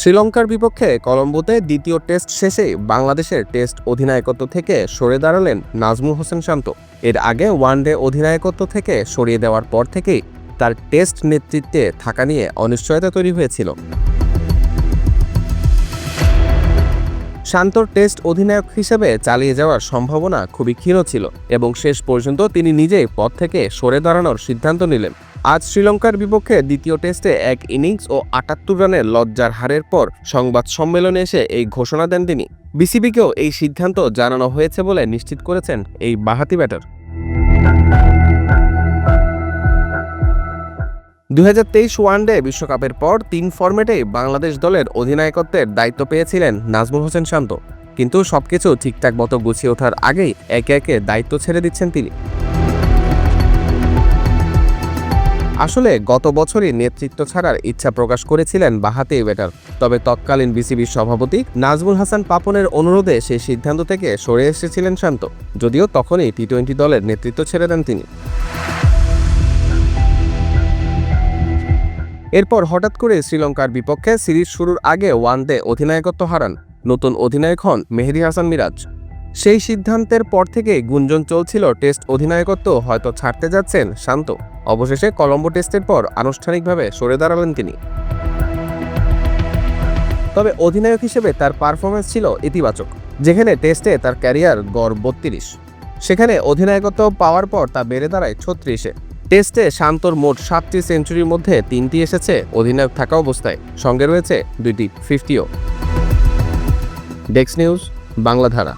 শ্রীলঙ্কার বিপক্ষে কলম্বোতে দ্বিতীয় টেস্ট শেষে বাংলাদেশের টেস্ট অধিনায়কত্ব থেকে সরে দাঁড়ালেন নাজমুল হোসেন শান্ত। এর আগে ওয়ানডে অধিনায়কত্ব থেকে সরিয়ে দেওয়ার পর থেকেই তার টেস্ট নেতৃত্বে থাকা নিয়ে অনিশ্চয়তা তৈরি হয়েছিল। শান্তর টেস্ট অধিনায়ক হিসেবে চালিয়ে যাওয়ার সম্ভাবনা খুবই ক্ষীণ ছিল এবং শেষ পর্যন্ত তিনি নিজেই পদ থেকে সরে দাঁড়ানোর সিদ্ধান্ত নিলেন। আজ শ্রীলঙ্কার বিপক্ষে দ্বিতীয় টেস্টে এক ইনিংস ও আটাত্তর রানের লজ্জার হারের পর সংবাদ সম্মেলনে এসে এই ঘোষণা দেন তিনি। বিসিবিকেও এই সিদ্ধান্ত জানানো হয়েছে বলে নিশ্চিত করেছেন এই বাহাতি ব্যাটার। দু হাজার তেইশ ওয়ানডে বিশ্বকাপের পর তিন ফরম্যাটেই বাংলাদেশ দলের অধিনায়কত্বের দায়িত্ব পেয়েছিলেন নাজমুল হোসেন শান্ত। কিন্তু সবকিছু ঠিকঠাক মতো গুছিয়ে ওঠার আগেই একে একে দায়িত্ব ছেড়ে দিচ্ছেন তিনি। আসলে গত বছরই নেতৃত্ব ছাড়ার ইচ্ছা প্রকাশ করেছিলেন বাহাতি ব্যাটার তবে তৎকালীন বিসিবির সভাপতি নাজমুল হাসান পাপনের অনুরোধে সেই সিদ্ধান্ত থেকে সরে এসেছিলেন শান্ত, যদিও তখনই টি টোয়েন্টি দলের নেতৃত্ব ছেড়ে দেন তিনি। এরপর হঠাৎ করে শ্রীলঙ্কার বিপক্ষে সিরিজ শুরুর আগে ওয়ান ওয়ানডে অধিনায়কত্ব হারান, নতুন অধিনায়ক হন মেহেদি হাসান মিরাজ। সেই সিদ্ধান্তের পর থেকে গুঞ্জন চলছিল টেস্ট অধিনায়কত্ব হয়তো ছাড়তে যাচ্ছেন শান্ত। অবশেষে কলম্বো টেস্টের পর আনুষ্ঠানিকভাবে সরে দাঁড়ালেন তিনি। তবে অধিনায়ক হিসেবে তার পারফরমেন্স ছিল ইতিবাচক, যেখানে টেস্টে তার ক্যারিয়ার গড় বত্রিশ। সেখানে অধিনায়কত্ব পাওয়ার পর তা বেড়ে দাঁড়ায় ছত্রিশে। টেস্টে শান্তর মোট সাতটি সেঞ্চুরির মধ্যে তিনটি এসেছে অধিনায়ক থাকা অবস্থায়, সঙ্গে রয়েছে দুইটি ফিফটিও। ডেক্স নিউজ বাংলাধারা